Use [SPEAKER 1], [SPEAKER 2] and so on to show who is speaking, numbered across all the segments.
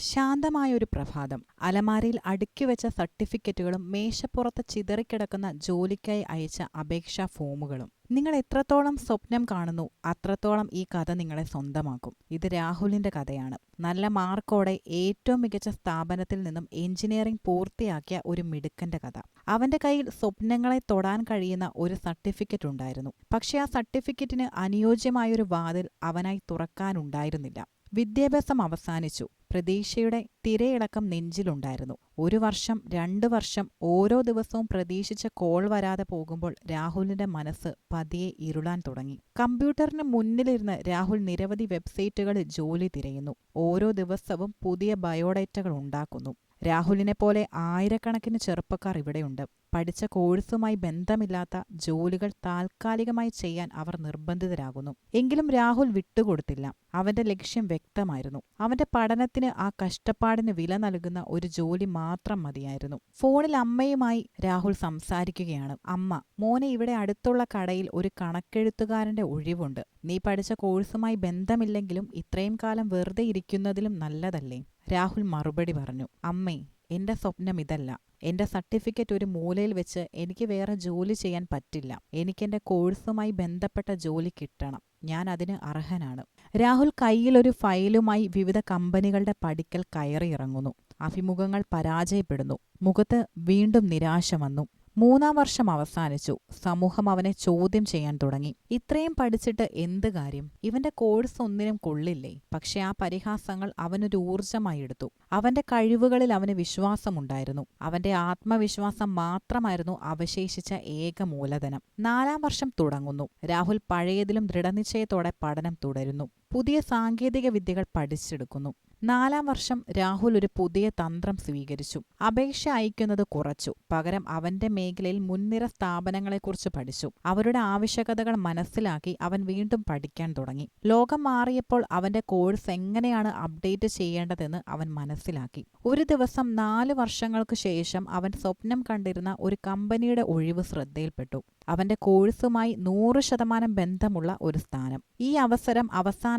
[SPEAKER 1] ശാന്തമായൊരു പ്രഭാതം. അലമാരയിൽ അടുക്കി വെച്ച സർട്ടിഫിക്കറ്റുകളും മേശപ്പുറത്ത് ചിതറിക്കിടക്കുന്ന ജോലിക്കായി അയച്ച അപേക്ഷാ ഫോമുകളും. നിങ്ങൾ എത്രത്തോളം സ്വപ്നം കാണുന്നു അത്രത്തോളം ഈ കഥ നിങ്ങളെ സ്വന്തമാക്കും. ഇത് രാഹുലിന്റെ കഥയാണ്. നല്ല മാർക്കോടെ ഏറ്റവും മികച്ച സ്ഥാപനത്തിൽ നിന്നും എഞ്ചിനീയറിംഗ് പൂർത്തിയാക്കിയ ഒരു മിടുക്കന്റെ കഥ. അവന്റെ കയ്യിൽ സ്വപ്നങ്ങളെ തൊടാൻ കഴിയുന്ന ഒരു സർട്ടിഫിക്കറ്റ് ഉണ്ടായിരുന്നു. പക്ഷെ ആ സർട്ടിഫിക്കറ്റിന് അനുയോജ്യമായൊരു വാതിൽ അവനായി തുറക്കാനുണ്ടായിരുന്നില്ല. വിദ്യാഭ്യാസം അവസാനിച്ചു. പ്രതീക്ഷയുടെ തിരയിളക്കം നെഞ്ചിലുണ്ടായിരുന്നു. ഒരു വർഷം രണ്ടു വർഷം ഓരോ ദിവസവും പ്രതീക്ഷിച്ച കോൾ വരാതെ പോകുമ്പോൾ രാഹുലിന്റെ മനസ്സ് പതിയെ ഇരുളാൻ തുടങ്ങി. കമ്പ്യൂട്ടറിന് മുന്നിലിരുന്ന് രാഹുൽ നിരവധി വെബ്സൈറ്റുകളിൽ ജോലി തിരയുന്നു. ഓരോ ദിവസവും പുതിയ ബയോഡേറ്റകൾ ഉണ്ടാക്കുന്നു. രാഹുലിനെ പോലെ ആയിരക്കണക്കിന് ചെറുപ്പക്കാർ ഇവിടെയുണ്ട്. പഠിച്ച കോഴ്സുമായി ബന്ധമില്ലാത്ത ജോലികൾ താൽക്കാലികമായി ചെയ്യാൻ അവർ നിർബന്ധിതരാകുന്നു. എങ്കിലും രാഹുൽ വിട്ടുകൊടുത്തില്ല. അവന്റെ ലക്ഷ്യം വ്യക്തമായിരുന്നു. അവന്റെ പഠനത്തിന് ആ കഷ്ടപ്പാടിന് വില നൽകുന്ന ഒരു ജോലി മാത്രം മതിയായിരുന്നു. ഫോണിൽ അമ്മയുമായി രാഹുൽ സംസാരിക്കുകയാണ്. അമ്മ മോനെ ഇവിടെ അടുത്തുള്ള കടയിൽ ഒരു കണക്കെഴുത്തുകാരന്റെ ഒഴിവുണ്ട്. നീ പഠിച്ച കോഴ്സുമായി ബന്ധമില്ലെങ്കിലും ഇത്രയും കാലം വെറുതെ ഇരിക്കുന്നതിലും നല്ലതല്ലേ? രാഹുൽ മറുപടി പറഞ്ഞു അമ്മേ എന്റെ സ്വപ്നം ഇതല്ല. എന്റെ സർട്ടിഫിക്കറ്റ് ഒരു മൂലയിൽ വെച്ച് എനിക്ക് വേറെ ജോലി ചെയ്യാൻ പറ്റില്ല. എനിക്കെന്റെ കോഴ്സുമായി ബന്ധപ്പെട്ട ജോലി കിട്ടണം. ഞാൻ അതിന് അർഹനാണ്. രാഹുൽ കയ്യിലൊരു ഫയലുമായി വിവിധ കമ്പനികളുടെ പടിക്കൽ കയറിയിറങ്ങുന്നു അഭിമുഖങ്ങൾ പരാജയപ്പെടുന്നു. മുഖത്ത് വീണ്ടും നിരാശ വന്നു. മൂന്നാം വർഷം അവസാനിച്ചു. സമൂഹം അവനെ ചോദ്യം ചെയ്യാൻ തുടങ്ങി. ഇത്രയും പഠിച്ചിട്ട് എന്ത് കാര്യം? ഇവന്റെ കോഴ്സ് ഒന്നിനും കൊള്ളില്ലേ? പക്ഷെ ആ പരിഹാസങ്ങൾ അവനൊരു ഊർജമായി എടുത്തു. അവന്റെ കഴിവുകളിൽ അവന് വിശ്വാസമുണ്ടായിരുന്നു. അവന്റെ ആത്മവിശ്വാസം മാത്രമായിരുന്നു അവശേഷിച്ച ഏക മൂലധനം. നാലാം വർഷം തുടങ്ങുന്നു. രാഹുൽ പഴയതിലും ദൃഢനിശ്ചയത്തോടെ പഠനം തുടരുന്നു. പുതിയ സാങ്കേതിക വിദ്യകൾ പഠിച്ചെടുക്കുന്നു. നാലാം വർഷം രാഹുൽ ഒരു പുതിയ തന്ത്രം സ്വീകരിച്ചു. അപേക്ഷ അയക്കുന്നത് കുറച്ചു. പകരം അവന്റെ മേഖലയിൽ മുൻനിര സ്ഥാപനങ്ങളെക്കുറിച്ച് പഠിച്ചു. അവരുടെ ആവശ്യകതകൾ മനസ്സിലാക്കി അവൻ വീണ്ടും പഠിക്കാൻ തുടങ്ങി. ലോകം മാറിയപ്പോൾ അവന്റെ കോഴ്സ് എങ്ങനെയാണ് അപ്ഡേറ്റ് ചെയ്യേണ്ടതെന്ന് അവൻ മനസ്സിലാക്കി. ഒരു ദിവസം നാല് വർഷങ്ങൾക്ക് ശേഷം അവൻ സ്വപ്നം കണ്ടിരുന്ന ഒരു കമ്പനിയുടെ ഒഴിവ് ശ്രദ്ധയിൽപ്പെട്ടു. അവന്റെ കോഴ്സുമായി നൂറ് ശതമാനം ബന്ധമുള്ള ഒരു സ്ഥാനം. ഈ അവസരം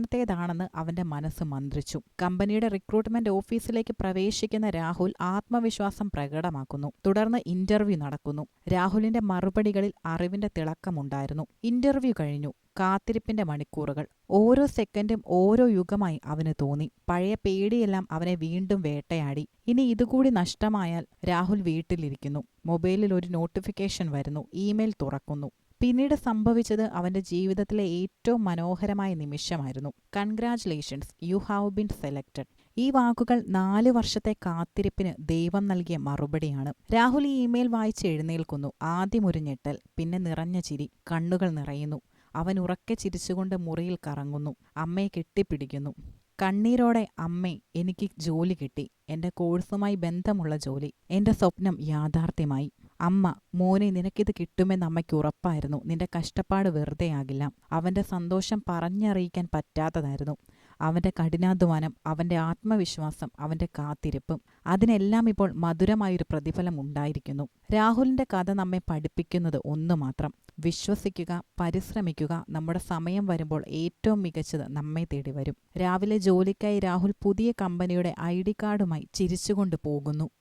[SPEAKER 1] അവസാനത്തേതാണെന്ന് അവന്റെ മനസ്സ് മന്ത്രിച്ചു. കമ്പനിയുടെ റിക്രൂട്ട്മെന്റ് ഓഫീസിലേക്ക് പ്രവേശിക്കുന്ന രാഹുൽ ആത്മവിശ്വാസം പ്രകടമാക്കുന്നു. തുടർന്ന് ഇന്റർവ്യൂ നടക്കുന്നു. രാഹുലിന്റെ മറുപടികളിൽ അറിവിന്റെ തിളക്കമുണ്ടായിരുന്നു. ഇന്റർവ്യൂ കഴിഞ്ഞു. കാത്തിരിപ്പിന്റെ മണിക്കൂറുകൾ. ഓരോ സെക്കൻഡും ഓരോ യുഗമായി അവന് തോന്നി. പഴയ പേടിയെല്ലാം അവനെ വീണ്ടും വേട്ടയാടി. ഇനി ഇതുകൂടി നഷ്ടമായാൽ രാഹുൽ വീട്ടിലിരിക്കുന്നു. മൊബൈലിൽ ഒരു നോട്ടിഫിക്കേഷൻ വരുന്നു. ഇമെയിൽ തുറക്കുന്നു. പിന്നീട് സംഭവിച്ചത് അവന്റെ ജീവിതത്തിലെ ഏറ്റവും മനോഹരമായ നിമിഷമായിരുന്നു. Congratulations you have been selected ഈ വാക്കുകൾ നാല് വർഷത്തെ കാത്തിരിപ്പിന് ദൈവം നൽകിയ മറുപടിയാണ്. രാഹുൽ ഈ ഇമെയിൽ വായിച്ച് എഴുന്നേൽക്കുന്നു. ആദ്യം ഒരു ഞെട്ടൽ പിന്നെ നിറഞ്ഞ ചിരി കണ്ണുകൾ നിറയുന്നു. അവൻ ഉറക്കെ ചിരിച്ചുകൊണ്ട് മുറിയിൽ കറങ്ങുന്നു. അമ്മയെ കെട്ടിപ്പിടിക്കുന്നു. കണ്ണീരോടെ അമ്മേ എനിക്ക് ജോലി കിട്ടി. എന്റെ കോഴ്സുമായി ബന്ധമുള്ള ജോലി. എന്റെ സ്വപ്നം യാഥാർത്ഥ്യമായി. അമ്മ മോനെ നിനക്കിത് കിട്ടുമെന്ന് അമ്മയ്ക്ക് ഉറപ്പായിരുന്നു. നിന്റെ കഷ്ടപ്പാട് വെറുതെയാകില്ല അവന്റെ സന്തോഷം പറഞ്ഞറിയിക്കാൻ പറ്റാത്തതായിരുന്നു. അവന്റെ കഠിനാധ്വാനം അവന്റെ ആത്മവിശ്വാസം അവന്റെ കാത്തിരിപ്പും അതിനെല്ലാം ഇപ്പോൾ മധുരമായൊരു പ്രതിഫലം ഉണ്ടായിരിക്കുന്നു. രാഹുലിന്റെ കഥ നമ്മെ പഠിപ്പിക്കുന്നത് ഒന്നു മാത്രം. വിശ്വസിക്കുക പരിശ്രമിക്കുക നമ്മുടെ സമയം വരുമ്പോൾ ഏറ്റവും മികച്ചത് നമ്മെ തേടി വരും. രാവിലെ ജോലിക്കായി രാഹുൽ പുതിയ കമ്പനിയുടെ ഐ ഡി കാർഡുമായി ചിരിച്ചുകൊണ്ട് പോകുന്നു.